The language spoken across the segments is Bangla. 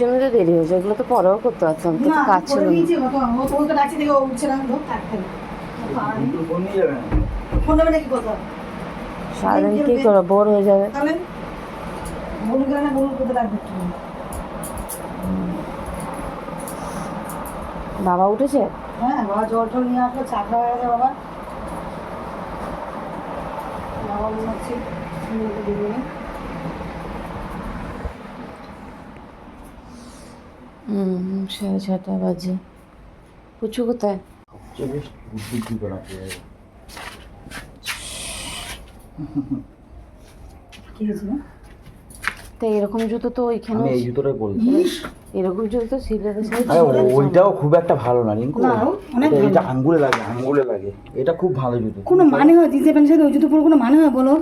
জন্য তো দেরি হয়েছে ওগুলো তো পরেও করতে পারতাম তো কাজ ছিল সারাদিন কি করো বোর হয়ে যাবে। বাবা উঠেছে? হ্যাঁ বাবা জল টল নিয়ে আসলো চা খাওয়া গেছে বাবা। বাবা ঘুমাচ্ছি বেরিয়ে হুম সাড়ে ছটা বাজে। পুচু কোথায়? তো এরকম জুতো তো ওইখানে এই জুতোটাই পরি এরকম জুতো তো সিলেটের ওইটাও খুব একটা ভালো না রিঙ্কু না, এটা- আঙ্গুলে লাগে আঙ্গুলে লাগে। এটা খুব ভালো জুতো। কোনো মানে হয় জিন্সের প্যান্টের সাথে ওই জুতো পরে কোনো মানে হয় বলো?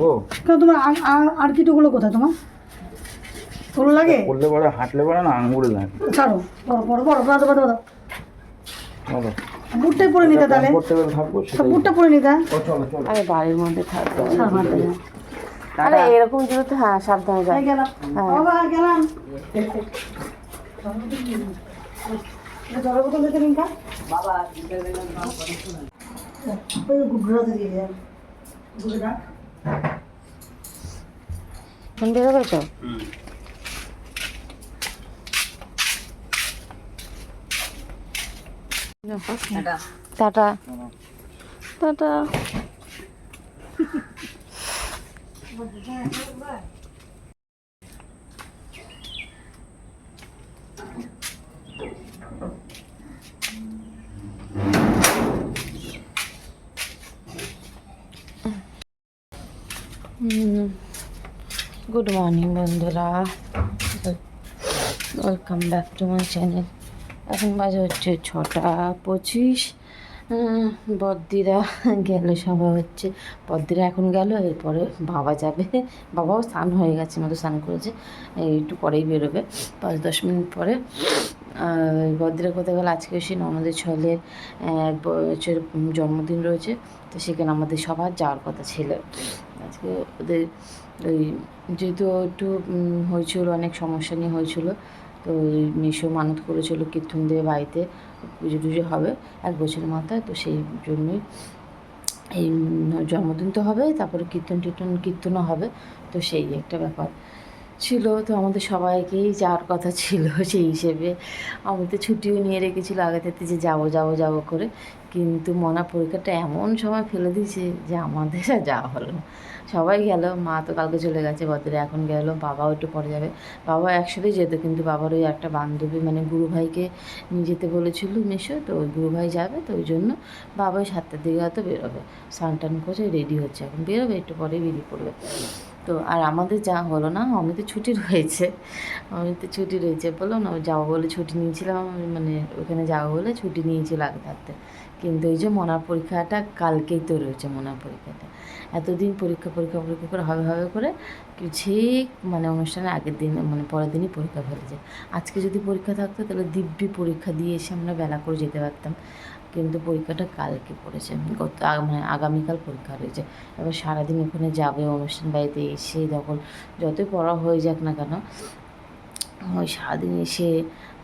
ও। কেন তোমার আর আর- আর কিটোগুলো কোথায় তোমার? ওগুলো লাগে? পড়লে পরে হাঁটলে পরে না আঙ্গুলে লাগে। ছাড়ো বড় বড় বড় বাদো বাদো চলো বুটটাই পরে নিতে তাহলে। বুটটা পরে নিতে। আরে বাড়ির মধ্যে থাকবে। আরে এরকম জুতো তো হ্যাঁ সাবধানে যায় গেলাম। হ্যাঁ। বাবা গেলাম। জলের বোতল দিতে নিন দিয়ে ফোন তো টাটা টাটা গুড মর্নিং বন্ধুরা welcome back to my channel এখন বাজে হচ্ছে ছটা পঁচিশ। বদ্দিরা গেল সবাই হচ্ছে বদ্দিরা এখন গেল এরপরে বাবা যাবে। বাবাও স্নান হয়ে গেছে মতো স্নান করেছে একটু পরেই বেরোবে পাঁচ দশ মিনিট পরে। বদ্দিরা কোথায় গেল? আজকে সে ছেলের আহ, এক বছর জন্মদিন রয়েছে তো সেখানে আমাদের সবার যাওয়ার কথা ছিল। আজকে ওদের ওই যেহেতু একটু হয়েছিল অনেক সমস্যা নিয়ে হয়েছিল তো ওই মিশো মানত করেছিল কীর্তন দিয়ে বাড়িতে, পুজো টুজো হবে এক বছরের মাথায়, তো সেই জন্যই এই জন্মদিন তো হবে, তারপরে কীর্তন টীর্তন, কীর্তনও হবে, তো সেই একটা ব্যাপার ছিল। তো আমাদের সবাইকেই যাওয়ার কথা ছিল সেই হিসেবে। আমাদের ছুটিও নিয়ে রেখেছিল আগে থেকে যে যাব যাব যাব করে। কিন্তু মনা পরীক্ষাটা এমন সময় ফেলে দিয়েছে যে আমাদের আর যাওয়া হলো না। সবাই গেল, মা তো কালকে চলে গেছে বদরে এখন গেল, বাবাও একটু পরে যাবে। বাবা একসাথেই যেত, কিন্তু বাবার ওই একটা বান্ধবী মানে গুরু ভাইকে নিয়ে যেতে বলেছিল মিশো, তো ওই গুরু ভাই যাবে, তো ওই জন্য বাবা ওই সাতটার দিকে হয়তো বেরোবে। স্নান টান করছে রেডি হচ্ছে, এখন বেরোবে, একটু পরেই বেরিয়ে পড়বে। তো আর আমাদের যা হলো না, অমিতে ছুটি রয়েছে, অমিতে ছুটি রয়েছে বলল না, যাব বলে ছুটি নিয়েছিলাম মানে ওখানে যাব বলে ছুটি নিয়েছিল আগে থাকতে। কিন্তু এই যে মনার পরীক্ষাটা কালকেই তো রয়েছে মনার পরীক্ষাটা। এতদিন পরীক্ষা পরীক্ষা পরীক্ষা করে, হবে হবে করে ঠিক মানে অনুষ্ঠানের আগের দিন মানে পরের দিনই পরীক্ষা ফেলেছে আজকে যদি পরীক্ষা থাকতো তাহলে দিব্যি পরীক্ষা দিয়ে এসে আমরা বেলা করে যেতে পারতাম। কিন্তু পরীক্ষাটা কালকে পড়েছে। গত মানে আগামীকাল পরীক্ষা রয়েছে। এবার সারাদিন ওখানে যাবে অনুষ্ঠান বাড়িতে এসে যখন যতই পড়া হয়ে যাক না কেন, ওই সারাদিন এসে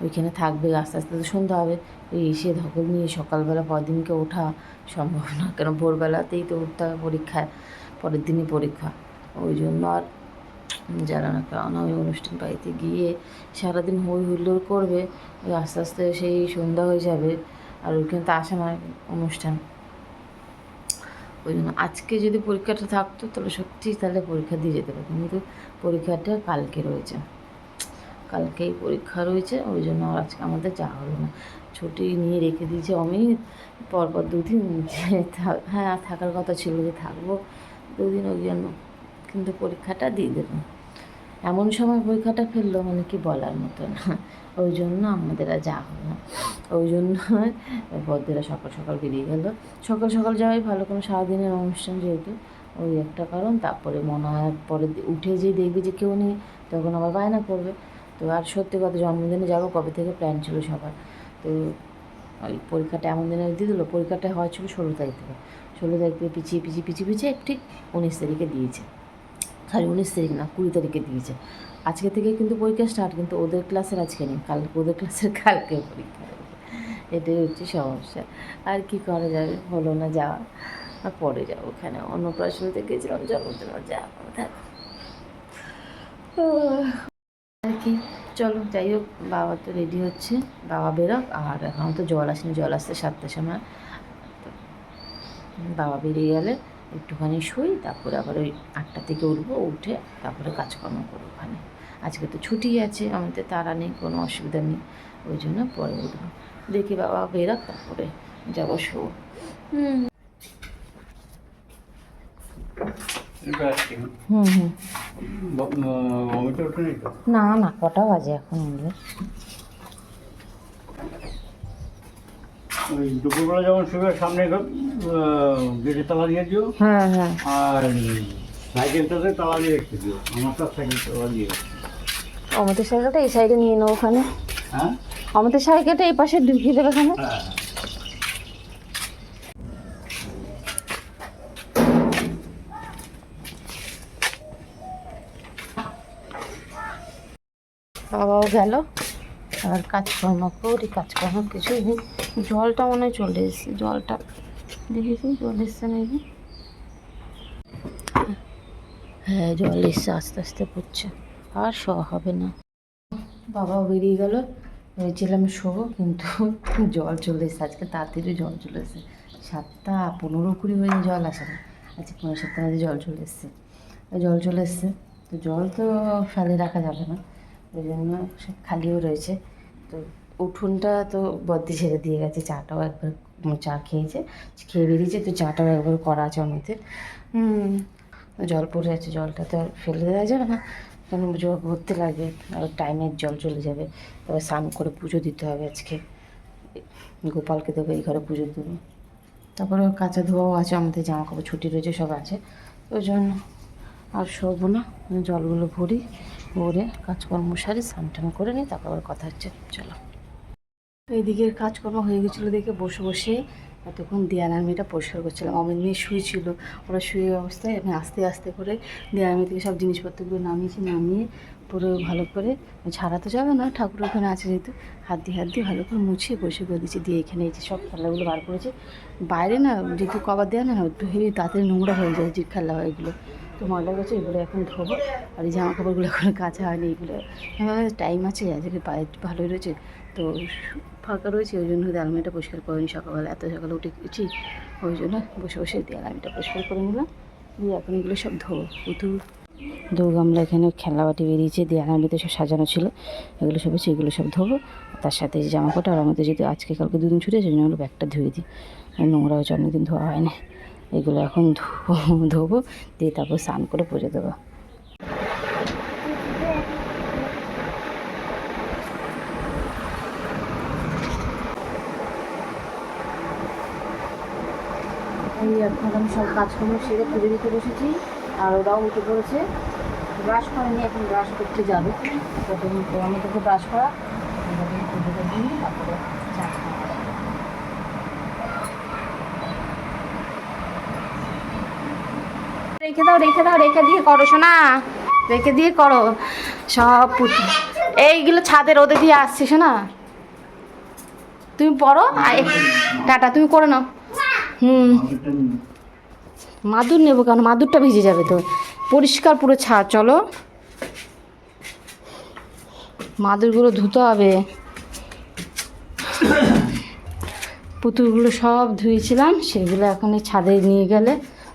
ওইখানে থাকবে, আস্তে আস্তে তো সন্ধ্যা হবে। এসে ধকল নিয়ে সকালবেলা পরের দিনকে ওঠা সম্ভব না। কেন? ভোরবেলাতেই তো উঠতে হবে পরীক্ষায়, পরের দিনই পরীক্ষা। ওই জন্য আর জানা না কারণ ওই অনুষ্ঠান বাড়িতে গিয়ে সারাদিন হই হুল্লোড় করবে, ওই আস্তে আস্তে সেই সন্ধ্যা হয়ে যাবে আর ওইখানে তো আসে না অনুষ্ঠান। ওই জন্য আজকে যদি পরীক্ষাটা থাকতো তাহলে সত্যি তাহলে পরীক্ষা দিয়ে যেতে পারতাম। কিন্তু পরীক্ষাটা কালকে রয়েছে। কালকেই পরীক্ষা রয়েছে, ওই জন্য আজকে আমাদের যাওয়া হলো না। ছুটি নিয়ে রেখে দিয়েছে অমিত। পরপর দুদিন হ্যাঁ থাকার কথা ছিল যে থাকব। দুদিন ওই জন্য। কিন্তু পরীক্ষাটা দিয়ে দেবো। এমন সময় পরীক্ষাটা ফেলল মানে কি বলার মতো না। ওই জন্য আমাদের আর যা হলো না। ওই জন্য বদ্রেরা সকাল সকাল বেরিয়ে গেল। সকাল সকাল যাওয়াই ভালো কোনো সারাদিনের অনুষ্ঠান যেহেতু। ওই একটা কারণ। তারপরে মনে হয় পরে উঠে যে দেখবে যে কেউ নেই। তখন আবার বায়না করবে। তো আর সত্যি কথা জন্মদিনে যাব কবে থেকে? প্ল্যান ছিল সবার। তো ওই পরীক্ষাটা এমন দিনে দিয়ে দিলো, পরীক্ষাটা হওয়া ছিল ষোলো তারিখ থেকে। ষোলো তারিখ থেকে পিছিয়ে পিছিয়ে পিছিয়ে পিছিয়ে ঠিক উনিশ তারিখে দিয়েছে। সরি, উনিশ তারিখ না, কুড়ি তারিখে দিয়েছে। আজকে থেকে কিন্তু পরীক্ষা স্টার্ট কিন্তু ওদের ক্লাসের আজকে নেই। কাল, ওদের ক্লাসের কালকে পরীক্ষা। এটাই হচ্ছে সমস্যা। আর কি করা যাবে? হলো না যাওয়া। আর পরে যাব ওখানে। অন্নপ্রাশনতে গেছিলাম জন্মদিন যা থাক আর কি? চলো যাই হোক বাবা তো রেডি হচ্ছে। বাবা বেরোক আর এখন তো জল আসেনি জল আসতে সাতটার সময়। বাবা বেরিয়ে গেলে একটুখানি শুই তারপরে আবার ওই আটটা থেকে উঠবো উঠে তারপরে কাজকর্ম করব ওখানে। আজকে তো ছুটি আছে আমাদের তারা নেই কোনো অসুবিধা নেই ওই জন্য পরে উঠবো। দেখি বাবা বেরোক তারপরে যাব শো হুম। হুম হুম। না না কটা বাজে এখন ওই দুপুরবেলা যেমন শুবে সামনে গেটে তালা দিয়ে দিও। হ্যাঁ হ্যাঁ। আর সাইকেলটাতে তালা দিয়ে রেখে দিও। আমারটা সাইকেল তালা দিয়ে। আমাদের সাইকেলটা এই সাইডে নিয়ে নেব ওখানে। হ্যাঁ? আমাদের সাইকেলটা এই পাশে ঢুকিয়ে দেবে ওখানে? হ্যাঁ। বাবাও গেল। আর কাজকর্ম করি, কাজকর্ম কিছুই নেই। জলটা মনে হয় চলে এসেছে, জলটা। দেখেছি, জল এসছে নাকি? হ্যাঁ জল এসছে, আস্তে আস্তে পড়ছে। আর শোয়া হবে না। বাবাও বেরিয়ে গেল। ভেবেছিলাম শোবো, কিন্তু জল চলে এসেছে। আজকে তাড়াতাড়ি জল চলে এসেছে। সাতটা পনেরো কুড়ি হয়ে জল আসে না আজকে পনেরো সাতটা বাজে জল চলে এসছে। জল চলে এসছে, তো জল তো ফেলে রাখা যাবে না। ওই জন্য সব খালিও রয়েছে। তো উঠোনটা তো বদ্দি ছেড়ে দিয়ে গেছে, চাটাও একবার চা খেয়েছে, খেয়ে বেরিয়েছে, তো চাটাও একবার করা আছে হুম জল পড়ে আছে, জলটা তো আর ফেলে দেওয়া যাবে না। কারণ জল ভরতে লাগে আর টাইমের জল চলে যাবে। তবে স্নান করে পুজো দিতে হবে আজকে। গোপালকে দেবো এই ঘরে পুজো দেবো তারপরে কাঁচা ধোয়াও আছে, আমাদের জামা কাপড় ছুটি রয়েছে, সব আছে। ওই জন্য আর শোবো না, জলগুলো ভরি। ভরে কাজকর্ম সারি স্নান করে নিই, তারপর আবার কথা হচ্ছে, চলো। এইদিকের কাজকর্ম হয়ে গেছিল দেখে বসে বসে এতক্ষণ দেয়ালার মেয়েটা পরিষ্কার করছিলাম। অমিত মেয়ে শুয়েছিল, ওরা শুয়ে অবস্থায় আমি আস্তে আস্তে করে দেয়ালার মেয়ে থেকে সব জিনিসপত্রগুলো নামিয়েছি, নামিয়ে পুরো ভালো করে, ছাড়া তো যাবে না, ঠাকুর ওখানে আছে যেহেতু, হাত দিয়ে হাত দিয়ে ভালো করে মুছিয়ে বসে করে দিচ্ছি দিয়ে এখানে এই যে সব খেলাগুলো বার করেছে। বাইরে না, যেহেতু কভার দেওয়া না হেভি তাড়াতাড়ি নোংরা হয়ে যায় যে খেলা হয় তো ময়লা গেছে, এগুলো এখন ধোবো। আর এই জামা কাপড়গুলো এখন কাঁচা হয়নি, এগুলো টাইম আছে, আজকে পায়ে ভালোই রয়েছে। তো ফাঁকা রয়েছে, ওই জন্য আলমিটা পরিষ্কার করিনি সকালবেলা। এত সকালে উঠে গেছি, ওই জন্য বসে বসে দিয়ে আলমিটা পরিষ্কার করে নিলাম। দিয়ে এখন এগুলো সব ধোবো পুতুল দু গামলা এখানে খেলা বাটি বেরিয়েছে, দিয়ে আলমিতে সব সাজানো ছিল। এগুলো সব হচ্ছে, এগুলো সব ধোবো। তার সাথে জামা কাপড় আর আমাদের যদি আজকে কালকে দুদিন ছুটি ওই জন্য ব্যাগটা ধুয়ে দিই। নোংরা হয়েছে, অনেকদিন ধোয়া হয় না এগুলো এখন ধোবো ধোবো, দিয়ে তারপর স্নান করে পুজো দেবো। এই এখন আমি সব কাজকর্ম সেরে পুজো দিতে বসেছি, আর ওরাও উঠে পড়েছে। ব্রাশ করেনি, এখন ব্রাশ করতে যাবে। প্রথমে আমি তোকে ব্রাশ করা পুজোটা দিয়ে তারপরে চা খাওয়া। রেখে দাও রেখে দাও, রেখে দিয়ে করো শোনা রেখে দিয়ে করো। সব পুতুল এইগুলো ছাদে রোদে দিয়ে আসছে শোনা তুমি পড়ো, আর টাটা, তুমি করে নাও। হুম। মাদুর নেব কেন? মাদুরটা ভিজে যাবে তো। পরিষ্কার পুরো ছাদ, চলো। মাদুরগুলো ধুতে হবে। পুতুলগুলো সব ধুয়েছিলাম, সেগুলো এখন এই ছাদে নিয়ে গেলে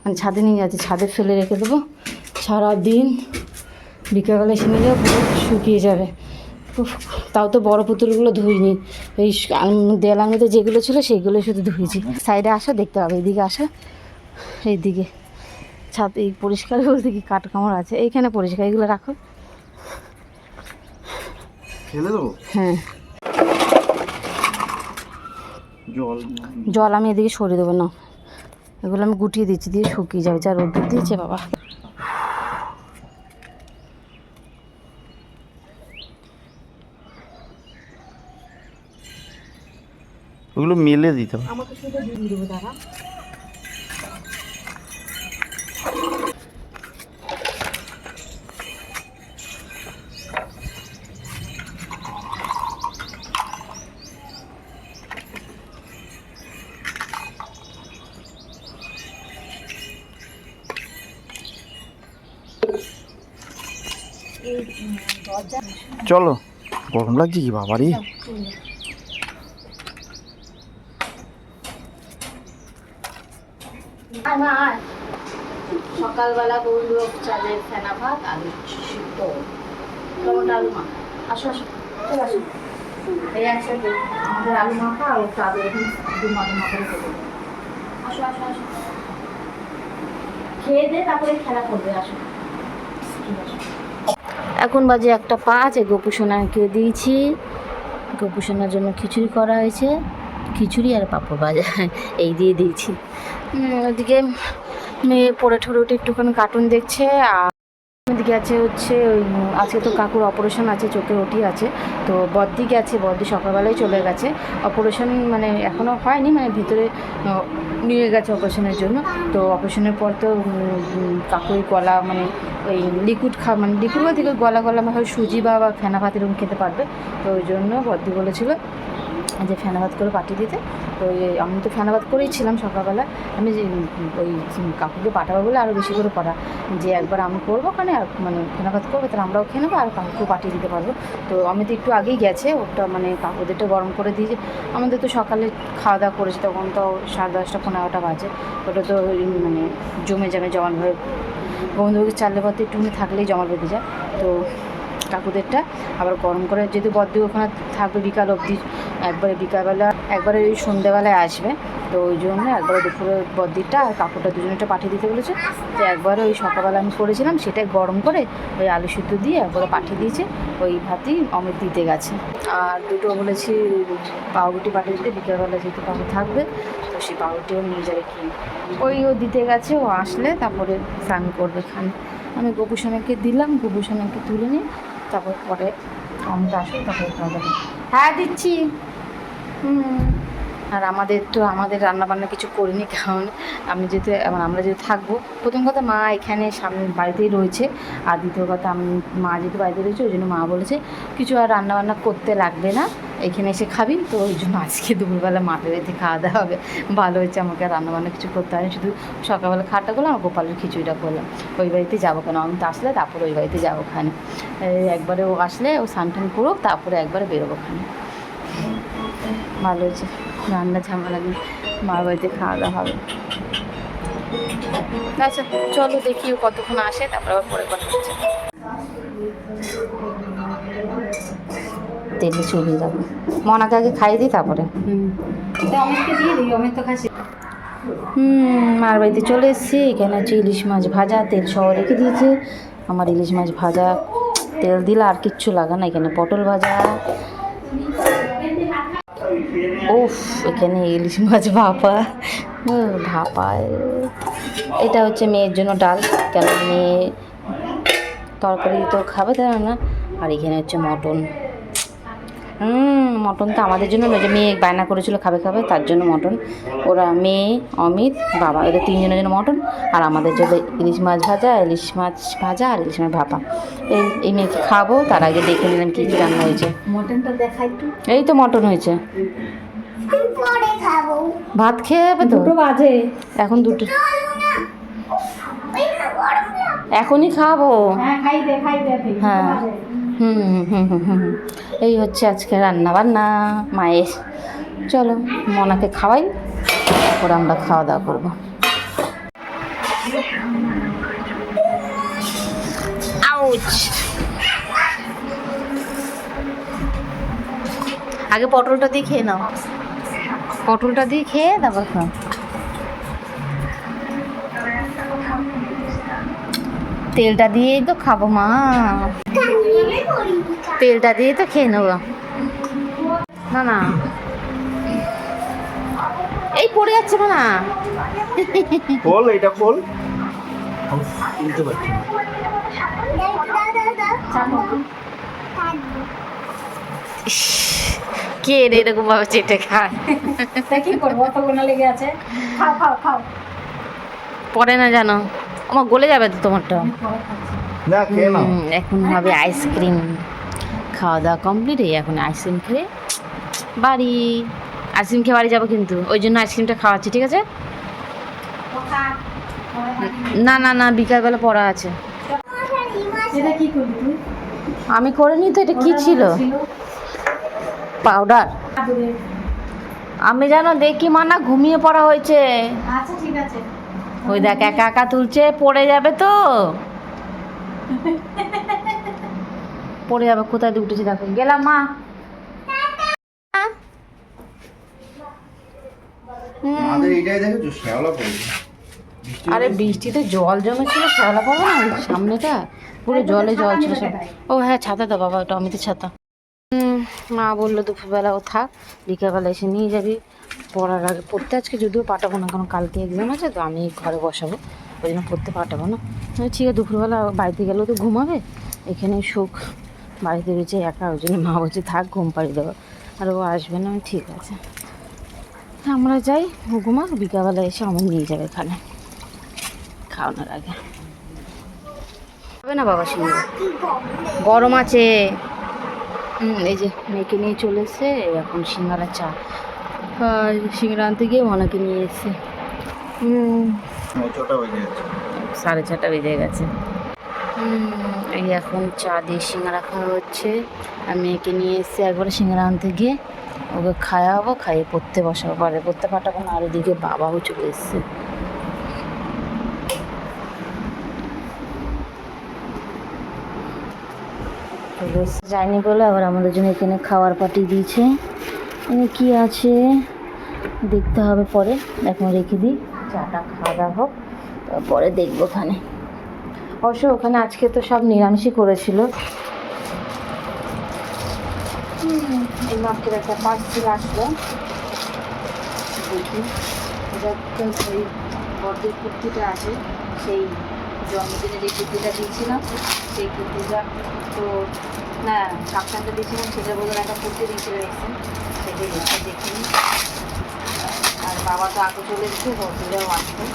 মানে ছাদে নিয়ে যাচ্ছে ছাদে ফেলে রেখে দেবো। সারাদিন বিকেলবেলা এসে নিয়ে যাব শুকিয়ে যাবে। তাও তো বড় পুতুলগুলো ধুইনি। এই দেয়ালার মধ্যে যেগুলো ছিল সেগুলো শুধু ধুয়েছি সাইডে আসো দেখতে পাবে এইদিকে আসো এইদিকে। ছাদ এই পরিষ্কার বলতে কি কাঠ কামড় আছে। এইখানে পরিষ্কার এগুলো রাখো। হ্যাঁ। জল জল আমি এদিকে সরিয়ে দেবো না এগুলো আমি গুটিয়ে দিচ্ছি দিয়ে শুকিয়ে যাবে। যা রোদ্দুর দিয়েছে বাবা। ওগুলো মেলে দিতে হবে। আমাকে শুধু দিয়ে দেবো দাদা চলো। গরম লাগছে কি বাবারি? আয় মা আয় সকালবেলা বলল চালের ফেনা ভাত, আলু সিদ্ধ। টমেটো আলু মা? আসো আসো। চলে এই দু খেয়ে দে, তারপরে খেলা করবে, আসো। এখন বাজে একটা পাঁচ, এই গোপুসোনাকে দিয়েছি। গোপুসোনার জন্য খিচুড়ি করা হয়েছে। খিচুড়ি আর পাঁপড় ভাজা, এই দিয়ে দিয়েছি। ওদিকে মেয়ে পড়ে ঠরে উঠে একটুখানি কার্টুন দেখছে, আর আছে হচ্ছে ওই, আজকে তো কাকুর অপারেশন আছে, চোখে ওটি আছে। তো বদ্দি গেছে, বদ্দি সকালবেলায় চলে গেছে। অপারেশন মানে এখনও হয়নি মানে ভিতরে নিয়ে গেছে অপারেশনের জন্য। তো অপারেশনের পর তো কাকুর গলা মানে ওই লিকুইড খা মানে লিকুইড বলতে গলা গলা মানে হয় সুজি বা বা ফেনা ভাত এরকম খেতে পারবে। তো ওই জন্য বদ্দি বলেছিল যে ফেনা ভাত করে পাঠিয়ে দিতে। তো আমি তো ফেনা ভাত করেই ছিলাম সকালবেলা। আমি যে, ওই কাকুকে পাঠাবো বলে আরও বেশি করে করা যে একবার আমি করব ওখানে আর মানে ফেনা ভাত করব, তাহলে আমরাও খেয়ে নেব আর কাকুকেও পাঠিয়ে দিতে পারব। তো আমি তো একটু আগেই গেছে, ওটা মানে কাকুদেরটা গরম করে দিয়েছে আমাদের তো সকালে খাওয়া দাওয়া করেছে, তখন তো সাড়ে দশটা পনেরোটা বাজে। ওটা তো মানে জমে জমে জমান হয়ে। বন্ধুকে চাললে পথে একটুখানি থাকলেই জমা বেঁধে যায়। তো কাকুদেরটা আবার গরম করে যেহেতু বদ্দি ওখানে থাকবে বিকাল অবধি, একবারে বিকালবেলা, একবারে ওই সন্ধ্যেবেলায় আসবে। তো ওই জন্য একবারে দুপুরে বদ্দিরটা আর কাকুরটা দুজনেটা পাঠিয়ে দিতে বলেছে। তো একবারে ওই সকালবেলা আমি করেছিলাম, সেটাই গরম করে ওই আলু সিদ্ধ দিয়ে একবারে পাঠিয়ে দিয়েছে। ওই ভাতই অমিত দিতে গেছে। আর দুটো বলেছি পাউরুটি পাঠিয়ে দিতে, বিকেলবেলা যেহেতু কাকু থাকবে, তো সেই পাউরুটিও নিয়ে যাবে কি। ওই ও দিতে গেছে, ও আসলে তারপরে স্নান করবে খান আমি গোপুসোনাকে দিলাম, গোপুসোনাকে তুলে নিই তারপর পরে অমিত আসুন তারপরে খাওয়া হ্যাঁ দিচ্ছি। হুম। আর আমাদের তো আমাদের রান্নাবান্না কিছু করিনি, কারণ আমি যেহেতু মানে আমরা যেহেতু থাকব। প্রথম কথা মা এখানে সামনে বাড়িতেই রয়েছে, আর দ্বিতীয় কথা আমি মা যেহেতু বাড়িতে রয়েছে, ওই জন্য মা বলেছে, কিছু আর রান্নাবান্না করতে লাগবে না। এখানে এসে খাবি, তো ওই জন্য আজকে দুপুরবেলা মাঠের বাড়িতে খাওয়া দাওয়া হবে। ভালো হয়েছে আমাকে আর রান্না বান্না কিছু করতে হয় শুধু সকালবেলা খাটটা করলাম আর গোপালের খিচুড়িটা করলাম। ওই বাড়িতে যাব কেন? আমি তো আসলে তারপরে ওই বাড়িতে যাব খানে। একবারে ও আসলে ও স্নান টান করুক, তারপরে একবারে বেরোবো খানে। ভালো হয়েছে। রান্না ঝামেলা মার বাড়িতে খাওয়া দাওয়া হবে। আচ্ছা চলো দেখি ও কতক্ষণ আসে, তারপর আবার পরে কথা হচ্ছে তেলে চলে যাব। মনাকে আগে খাইয়ে দিই তারপরে। হুম। মার বাড়িতে চলে এসেছি এখানে হচ্ছে ইলিশ মাছ ভাজা তেল সহ রেখে দিয়েছে। আমার ইলিশ মাছ ভাজা তেল দিলে আর কিচ্ছু লাগে না এখানে পটল ভাজা। উফ এখানে ইলিশ মাছ ভাপা। ভাপা এটা হচ্ছে মেয়ের জন্য ডাল কেন মেয়ে তরকারি তো খাবে তাই না? আর এখানে হচ্ছে মটন। হুম মটন তো আমাদের জন্য নয় যে মেয়ে বায়না করেছিল খাবে খাবে তার জন্য মটন। ওরা মেয়ে অমিত বাবা এদের তিনজনের জন্য মটন আর আমাদের জন্য ইলিশ মাছ ভাজা ইলিশ মাছ ভাজা আর ইলিশ মাছ ভাপা। এই এই মেয়েকে খাব তার আগে দেখে নিলাম কী কী রান্না হয়েছে। মটনটা দেখা একটু। এই তো মটন হয়েছে। ভাত খেয়ে যাবে তো? দুটো বাজে। এখন দুটো। এখনই খাব। হ্যাঁ হ্যাঁ। হুম হুম হুম হুম হুম হুম। এই হচ্ছে আজকে রান্না বান্না মায়ের। চলো মনাকে খাওয়াই তারপর আমরা খাওয়া দাওয়া করব। আউচ আগে পটলটা দিয়ে খেয়ে নাও। পটলটা দিয়ে খেয়ে তারপর খাও। তেলটা দিয়েই তো খাব মা। তেলটা দিয়ে তো খেয়ে নেব। না না। এই পড়ে যাচ্ছে না খোল এটা খোল। তুলতে পারছি না। কে রে এরকম ভাবে চেটে খায়? তা কি করব অত গোনা লেগে আছে। খাও খাও খাও। পরে না জানো? আমার গলে যাবে তো তোমারটা এখন হবে আইসক্রিম। খাওয়া দাওয়া কমপ্লিট এই এখন আইসক্রিম খেয়ে বাড়ি। আইসক্রিম খেয়ে বাড়ি যাব কিন্তু ওই জন্য আইসক্রিমটা খাওয়াচ্ছি ঠিক আছে? না না না বিকালবেলা পড়া আছে। এটা কি করলি তুই? আমি করিনি তো এটা কি ছিল? পাউডার। আমি জানো দেখি মানা ঘুমিয়ে পড়া হয়েছে। আচ্ছা ঠিক আছে। ওই দেখ একা একা তুলছে পড়ে যাবে তো। পড়ে যাবে কোথায় দিয়ে উঠেছে দেখো। গেলাম মা। আরে বৃষ্টিতে জল জমেছিল শ্যাওলা পাবো না? সামনেটা পুরো জলে জল ছিল ও হ্যাঁ ছাতা দাও বাবা ওটা অমিতের ছাতা। হুম, মা বলল দুপুরবেলা ও থাক বিকেলবেলা এসে নিয়ে যাবি। পড়ার আগে পড়তে আজকে যদিও পাঠাবো না কারণ কালকে এক্সাম আছে তো আমি ঘরে বসাবো। ওই জন্য পড়তে পাঠাবো না। ঠিক আছে দুপুরবেলা, বাড়িতে গেলেও তো ঘুমাবে। এখানে সুখ। বাড়িতে রয়েছে একা, ওই জন্য মা বলছে, থাক, ঘুম পাড়ি দেবো। আর ও আসবে না ঠিক আছে। আমরা যাই, ও ঘুমাক, বিকালবেলা এসে আমার নিয়ে যাবে এখানে, খাওয়ানোর আগে। হবে না বাবা সঙ্গে। গরম আছে। এই যে মেয়েকে নিয়ে চলে এসছে এখন সিঙ্গারা চা। সিঙ্গারা আনতে গিয়ে মনাকে নিয়ে এসছে। সাড়ে ছটা বেজে গেছে। এই এখন চা দিয়ে সিঙ্গারা খাওয়া হচ্ছে। আর মেয়েকে নিয়ে এসছে একবারে সিঙ্গারা আনতে গিয়ে। ওকে খাওয়াবো খাইয়ে পড়তে বসাবো। পরে পড়তে পাঠাবো না আর ওদিকে বাবাও চলে এসছে। যায়নি বলে আবার আমাদের জন্য এখানে খাবার পাঠিয়ে দিয়েছে। এখানে কি আছে? দেখতে হবে পরে এখন রেখে দিই। চাটা খাওয়া দাওয়া হোক, তারপরে দেখব ওখানে। অবশ্য ওখানে আজকে তো সব নিরামিষই করেছিল। এই মাছের একটা পার্সেল আসলো। দেখি সেই বড়দের কুর্তিটা আছে, সেই জন্মদিনে যে কুর্তিটা দিয়েছিলাম, সেই কুর্তিটা তো, না, কাপ্তানটা দিয়েছিলাম, সেটা বলে একটা কুর্তি দিয়েছিল এসে সেটাই দেখে দেখিনি বাবা তো আগে চলে এসেছে বড়দিরাও আসবে।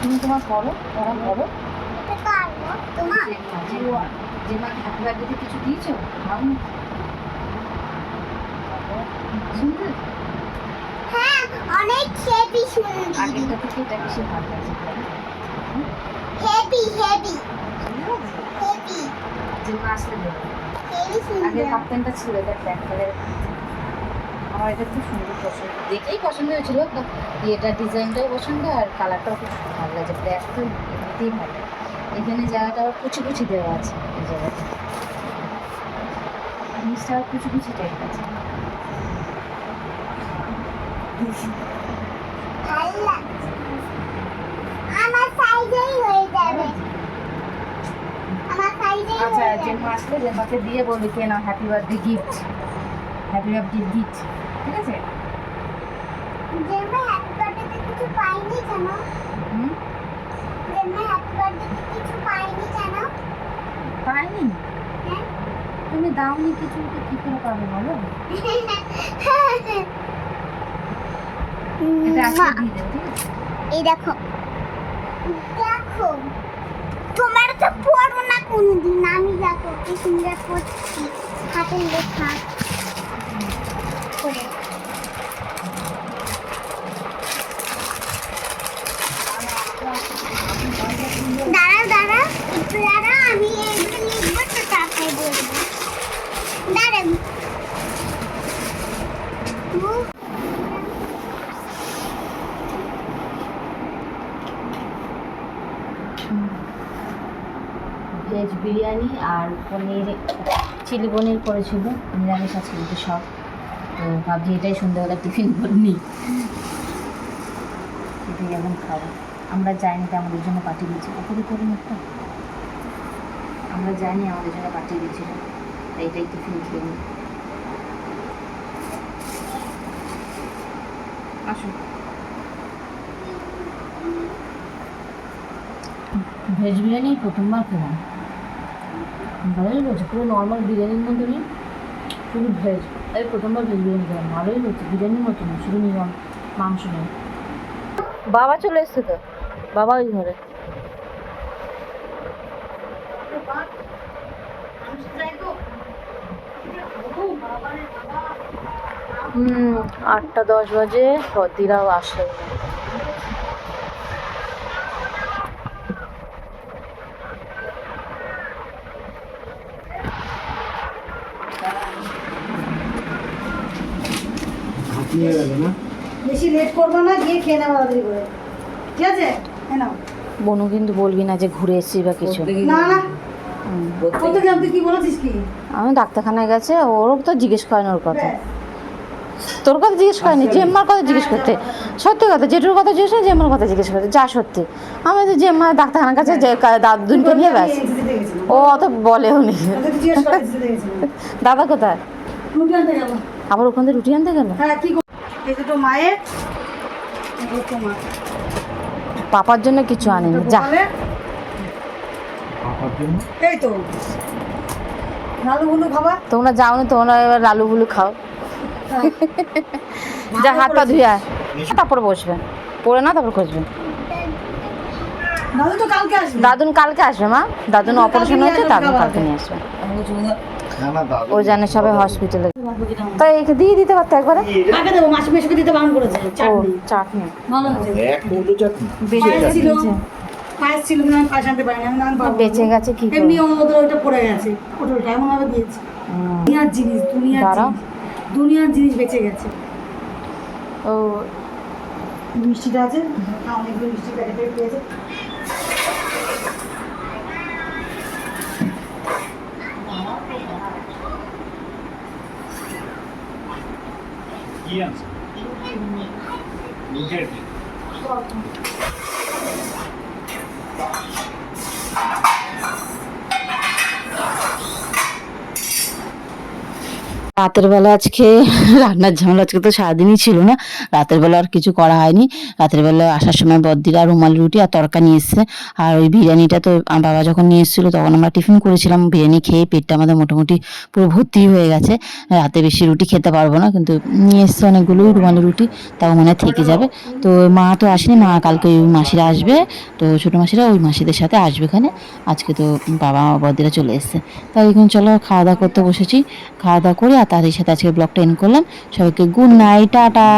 তুমি তোমার পড়ো পড়া পড়ো যে মা হ্যাপি বার্থডেতে কিছু দিয়েছ? সুন্দর? হ্যাঁ অনেক হেভি সুন্দর। আগেরটা থেকে এটা বেশি ভালো লাগছে হেভি হেভি। আছে? হেভি। যে আসলে দেবে হেভি আগে ছিল এটা ব্ল্যাক কালারের আমার এটা খুব সুন্দর পছন্দ। দেখেই পছন্দ হয়েছিল এটা ডিজাইনটাও পছন্দ আর কালারটাও খুব ভালো লাগছে ব্ল্যাক তো এমনিতেই ভালো। এখানে জায়গাটা আবার কুচি কুচি দেওয়া আছে এই জায়গাটা জিনিসটা আবার কুচি কুচি টাইপ আছে। আমার সাইজেই হয়ে যাবে আমার সাইজেই আচ্ছা যে যাবে মা আসলে যে মাকে দিয়ে বলবি কে না happy birthday gift happy birthday gift ঠিক আছে? পাইনি হ্যাঁ? তুমি দাওনি কিছু তো কি করে পাবে বলো। এই দেখো। দেখো তোমার তো পড়ো না কোনদিন আমি দেখো কি সুন্দর পড়ছি হাতের লেখা করে দাঁড়াও দাঁড়াও একটু দাঁড়াও আমি এগুলো লিখব তো তারপরে বলব দাঁড়াও উহ, ভেজ বিরিয়ানি আর পনির, চিলি পনির করেছিল, নিরামিষ আছে কিন্তু সব। তো ভাবছি এটাই সন্ধ্যাবেলা টিফিন করিনি এটাই এখন খাব। আমরা যাইনি তো আমাদের জন্য পাঠিয়ে দিয়েছি ওপরে করে মুখটা আমরা যাইনি, আমাদের জন্য পাঠিয়ে দিয়েছিল। তাই এটাই টিফিন খেয়ে নিই। আসুন। ভেজ বিরিয়ানি প্রথমবার খেলাম। ভালোই বলছে পুরো নর্মাল বিরিয়ানির মধ্যে নেই শুধু ভেজ এই প্রথমবার ভেজ বিরিয়ানি খেলাম ভালোই বলছে বিরিয়ানির মতো না শুধু নিলাম মাংস নেই। বাবা চলে এসছে তো বাবা ওই ঘরে। আটটা দশ বাজে সতীরাও আসে। বনু কিন্তু বলবি না যে ঘুরে এসছি বা কিছু। আমি ডাক্তারখানায় গেছে ওরও তো জিজ্ঞেস করেন ওর কথা। তোর কথা জিজ্ঞেস করেনি জেম্মার কথা জিজ্ঞেস করতে সত্যি কথা জেঠুর কথা জিজ্ঞেস করে জেম্মার কথা জিজ্ঞেস করতে যা সত্যি আমি তো জেম্মা ডাক্তারখানার কাছে যে দাদুনকে নিয়ে ব্যাস। ও অত বলেও নি ওদের তো জিজ্ঞেস করে এনসিসিতে গেছিলাম। দাদা কোথায়। আবার ওখান থেকে রুটি আনতে গেল হ্যাঁ কি কর- এই দুটো মায়ের। পাপার জন্য কিছু আনেনি যা গোপালের, পাপার জন্য এই তো লালু গুলো তোমরা যাও না তোমরা এবার লালু বুলু খাও। যা হাত পা। ধুয়ে তারপর বসবে। পড়ে না তারপর খুঁজবে। দাদু তো কালকে আসবে। দাদুন কালকে আসবে মা। দাদুন অপারেশন কালকে হয়েছে নিয়ে দাদুন কালকে নিয়ে আসবে। ও জানে সবাই হসপিটালে তাই একে দিয়ে দিতে পারতো একবারে? কাকে দেবো? মাসি মেশোকে দিতে বারণ করেছে চাটনি। চাটনি। ভালো হয়েছে। এক চাটনি। বেঁচে গেছে ছিল। পায়েস ছিল না পায়েস আনতে পারিনি। আমি বেঁচে গেছে কি এমনি ওদের ওইটা পড়ে গেছে। পটলটা এমন ভাবে দিয়েছে। দুনিয়ার জিনিস দুনিয়ার দাঁড়াও। জিনিস। দুনিয়ার জিনিস বেঁচে গেছে। ও মিষ্টিটা আছে? হ্যাঁ, অনেকগুলো মিষ্টি প্যাকেটে পেয়েছে কি আছে? বুকের কি রাতের বেলা আজকে রান্নার ঝামেলা আজকে তো সারাদিনই ছিল না। রাতের বেলা আর কিছু করা হয়নি। রাতের বেলা আসার সময় বদ্দিরা রুমাল রুটি আর তরকা নিয়ে এসছে। আর ওই বিরিয়ানিটা তো আমার বাবা যখন নিয়ে এসেছিল তখন আমরা টিফিন করেছিলাম। বিরিয়ানি খেয়ে পেটটা আমাদের মোটামুটি পুরো ভর্তি হয়ে গেছে। রাতে বেশি রুটি খেতে পারব না, কিন্তু নিয়ে এসছে অনেকগুলোই রুমালি রুটি, তাও মনে থেকে যাবে। তো মা তো আসেনি, মা কালকে ওই মাসিরা আসবে। তো ছোটো মাসিরা ওই মাসিদের সাথে আসবে এখানে আজকে তো বাবা বদ্দিরা চলে এসছে। তাই এখন চলো খাওয়া দাওয়া করতে বসেছি। খাওয়া দাওয়া করে আর তারই সাথে আজকে ব্লগটা এন করলাম। সবাইকে গুড নাইট টাটা।